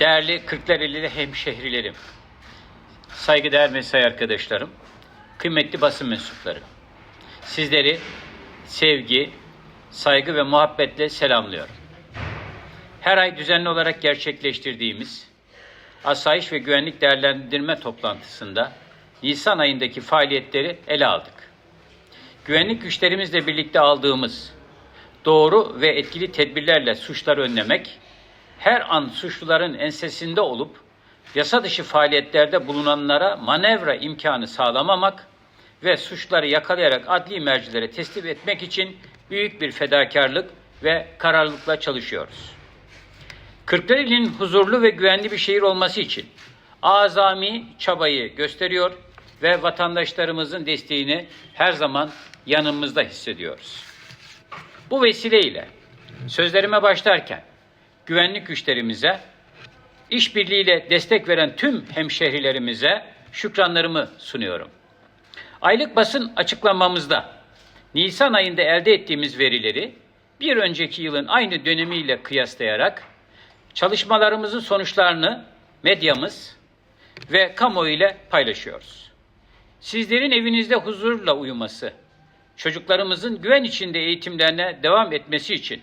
Değerli Kırklareli hemşehrilerim, saygıdeğer mesai arkadaşlarım, kıymetli basın mensupları. Sizleri sevgi, saygı ve muhabbetle selamlıyorum. Her ay düzenli olarak gerçekleştirdiğimiz asayiş ve güvenlik değerlendirme toplantısında Nisan ayındaki faaliyetleri ele aldık. Güvenlik güçlerimizle birlikte aldığımız doğru ve etkili tedbirlerle suçları önlemek, her an suçluların ensesinde olup yasa dışı faaliyetlerde bulunanlara manevra imkanı sağlamamak ve suçları yakalayarak adli mercilere teslim etmek için büyük bir fedakarlık ve kararlılıkla çalışıyoruz. Kırklareli'nin huzurlu ve güvenli bir şehir olması için azami çabayı gösteriyor ve vatandaşlarımızın desteğini her zaman yanımızda hissediyoruz. Bu vesileyle sözlerime başlarken güvenlik güçlerimize, işbirliğiyle destek veren tüm hemşehrilerimize şükranlarımı sunuyorum. Aylık basın açıklamamızda Nisan ayında elde ettiğimiz verileri bir önceki yılın aynı dönemiyle kıyaslayarak çalışmalarımızın sonuçlarını medyamız ve kamuoyu ile paylaşıyoruz. Sizlerin evinizde huzurla uyuması, çocuklarımızın güven içinde eğitimlerine devam etmesi için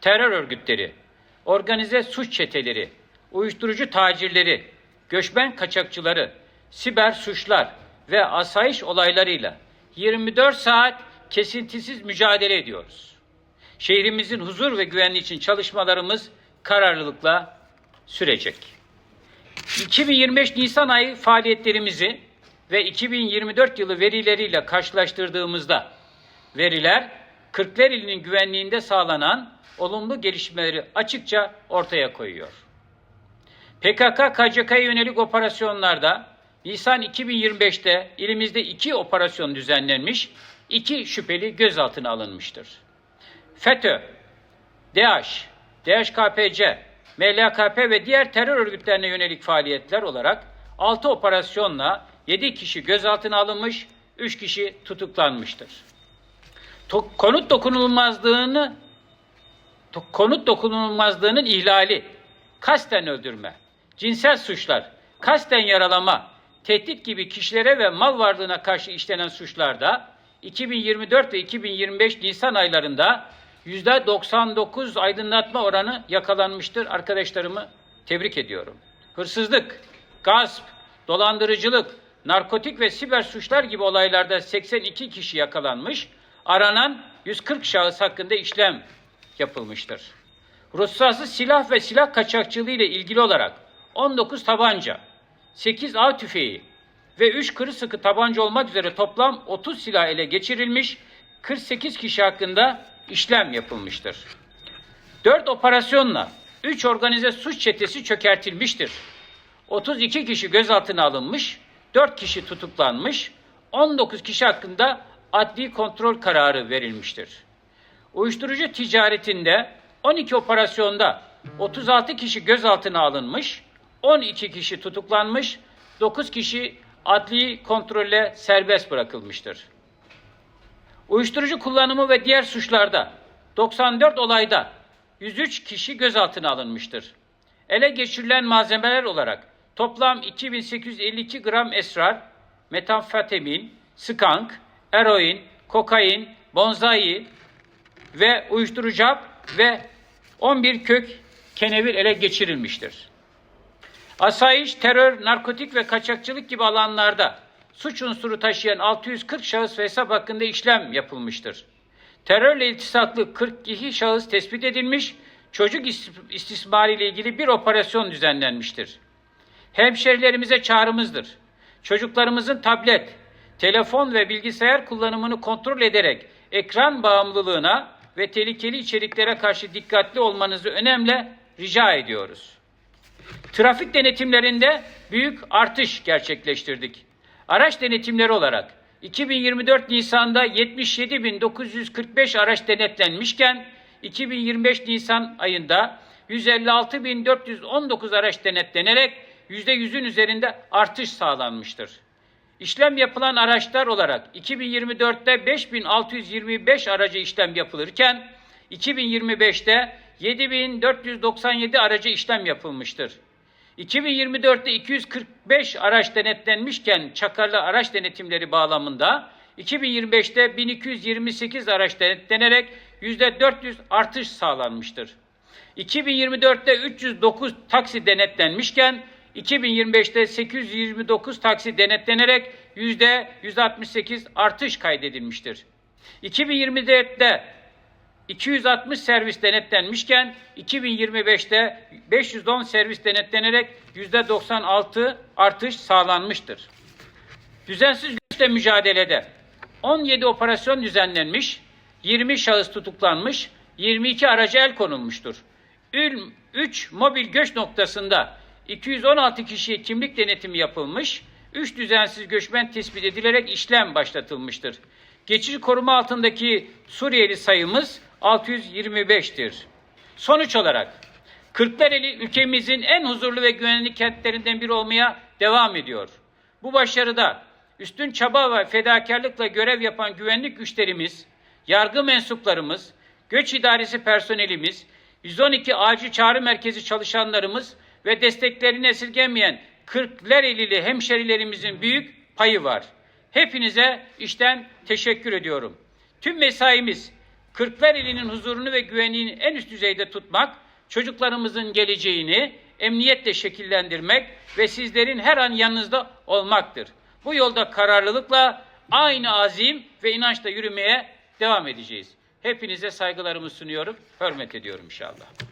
terör örgütleri, organize suç çeteleri, uyuşturucu tacirleri, göçmen kaçakçıları, siber suçlar ve asayiş olaylarıyla 24 saat kesintisiz mücadele ediyoruz. Şehrimizin huzur ve güvenliği için çalışmalarımız kararlılıkla sürecek. 2025 Nisan ayı faaliyetlerimizi ve 2024 yılı verileriyle karşılaştırdığımızda veriler Kırklareli'nin güvenliğinde sağlanan olumlu gelişmeleri açıkça ortaya koyuyor. PKK KCK'ya yönelik operasyonlarda Nisan 2025'te ilimizde iki operasyon düzenlenmiş, iki şüpheli gözaltına alınmıştır. FETÖ, DAEŞ, DHKPC, MLKP ve diğer terör örgütlerine yönelik faaliyetler olarak 6 operasyonla 7 kişi gözaltına alınmış, 3 kişi tutuklanmıştır. Konut dokunulmazlığını konut dokunulmazlığının ihlali, kasten öldürme, cinsel suçlar, kasten yaralama, tehdit gibi kişilere ve mal varlığına karşı işlenen suçlarda 2024 ve 2025 Nisan aylarında %99 aydınlatma oranı yakalanmıştır. Arkadaşlarımı tebrik ediyorum. Hırsızlık, gasp, dolandırıcılık, narkotik ve siber suçlar gibi olaylarda 82 kişi yakalanmış, aranan 140 şahıs hakkında işlem yapılmıştır. Ruhsatsız silah ve silah kaçakçılığı ile ilgili olarak 19 tabanca, 8 av tüfeği ve 3 kırı sıkı tabanca olmak üzere toplam 30 silah ele geçirilmiş, 48 kişi hakkında işlem yapılmıştır. 4 operasyonla 3 organize suç çetesi çökertilmiştir. 32 kişi gözaltına alınmış, 4 kişi tutuklanmış, 19 kişi hakkında adli kontrol kararı verilmiştir. Uyuşturucu ticaretinde 12 operasyonda 36 kişi gözaltına alınmış, 12 kişi tutuklanmış, 9 kişi adli kontrolle serbest bırakılmıştır. Uyuşturucu kullanımı ve diğer suçlarda 94 olayda 103 kişi gözaltına alınmıştır. Ele geçirilen malzemeler olarak toplam 2852 gram esrar, metamfetamin, skank, eroin, kokain, bonzai ve uyuşturucu ve 11 kök kenevir ele geçirilmiştir. Asayiş, terör, narkotik ve kaçakçılık gibi alanlarda suç unsuru taşıyan 640 şahıs ve hesap hakkında işlem yapılmıştır. Terörle iltisaklı 42 şahıs tespit edilmiş, çocuk istismarı ile ilgili bir operasyon düzenlenmiştir. Hemşerilerimize çağrımızdır. Çocuklarımızın tablet, telefon ve bilgisayar kullanımını kontrol ederek ekran bağımlılığına ve tehlikeli içeriklere karşı dikkatli olmanızı önemli rica ediyoruz. Trafik denetimlerinde büyük artış gerçekleştirdik. Araç denetimleri olarak 2024 Nisan'da 77.945 araç denetlenmişken 2025 Nisan ayında 156.419 araç denetlenerek %100'ün üzerinde artış sağlanmıştır. İşlem yapılan araçlar olarak 2024'te 5625 araca işlem yapılırken 2025'te 7497 araca işlem yapılmıştır. 2024'te 245 araç denetlenmişken çakarlı araç denetimleri bağlamında 2025'te 1228 araç denetlenerek %400 artış sağlanmıştır. 2024'te 309 taksi denetlenmişken 2025'te 829 taksi denetlenerek %168 artış kaydedilmiştir. 2024'te 260 servis denetlenmişken 2025'te 510 servis denetlenerek %96 artış sağlanmıştır. Düzensiz güçle mücadelede 17 operasyon düzenlenmiş, 20 şahıs tutuklanmış, 22 araca el konulmuştur. 3 mobil göç noktasında 216 kişiye kimlik denetimi yapılmış, 3 düzensiz göçmen tespit edilerek işlem başlatılmıştır. Geçici koruma altındaki Suriyeli sayımız 625'tir. Sonuç olarak Kırklareli ülkemizin en huzurlu ve güvenli kentlerinden biri olmaya devam ediyor. Bu başarıda üstün çaba ve fedakarlıkla görev yapan güvenlik güçlerimiz, yargı mensuplarımız, göç idaresi personelimiz, 112 acil çağrı merkezi çalışanlarımız ve desteklerini esirgemeyen Kırklarelili hemşerilerimizin büyük payı var. Hepinize işten teşekkür ediyorum. Tüm mesaimiz Kırklareli'nin huzurunu ve güvenliğini en üst düzeyde tutmak, çocuklarımızın geleceğini emniyetle şekillendirmek ve sizlerin her an yanınızda olmaktır. Bu yolda kararlılıkla aynı azim ve inançla yürümeye devam edeceğiz. Hepinize saygılarımı sunuyorum, hürmet ediyorum inşallah.